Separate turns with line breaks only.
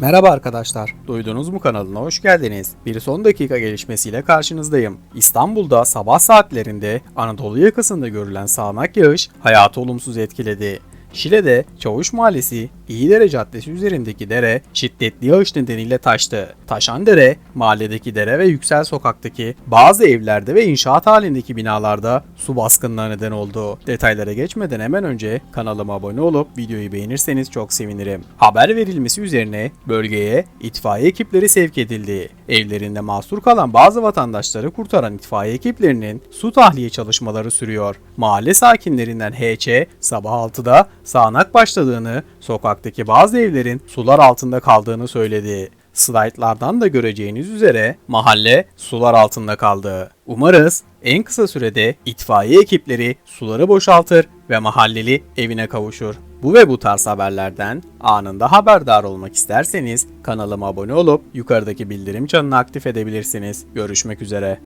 Merhaba arkadaşlar, duydunuz mu kanalına hoş geldiniz. Bir son dakika gelişmesiyle karşınızdayım. İstanbul'da sabah saatlerinde Anadolu yakasında görülen sağanak yağış hayatı olumsuz etkiledi. Şile'de Çavuş Mahallesi İyidere Caddesi üzerindeki dere şiddetli yağış nedeniyle taştı. Taşan dere, mahalledeki dere ve Yüksel Sokak'taki bazı evlerde ve inşaat halindeki binalarda su baskınına neden oldu. Detaylara geçmeden hemen önce kanalıma abone olup videoyu beğenirseniz çok sevinirim. Haber verilmesi üzerine bölgeye itfaiye ekipleri sevk edildi. Evlerinde mahsur kalan bazı vatandaşları kurtaran itfaiye ekiplerinin su tahliye çalışmaları sürüyor. Mahalle sakinlerinden HC sabah 6'da sağanak başladığını, sokaktaki bazı evlerin sular altında kaldığını söyledi. Slaytlardan da göreceğiniz üzere mahalle sular altında kaldı. Umarız en kısa sürede itfaiye ekipleri suları boşaltır ve mahalleli evine kavuşur. Bu ve bu tarz haberlerden anında haberdar olmak isterseniz kanalıma abone olup yukarıdaki bildirim çanını aktif edebilirsiniz. Görüşmek üzere.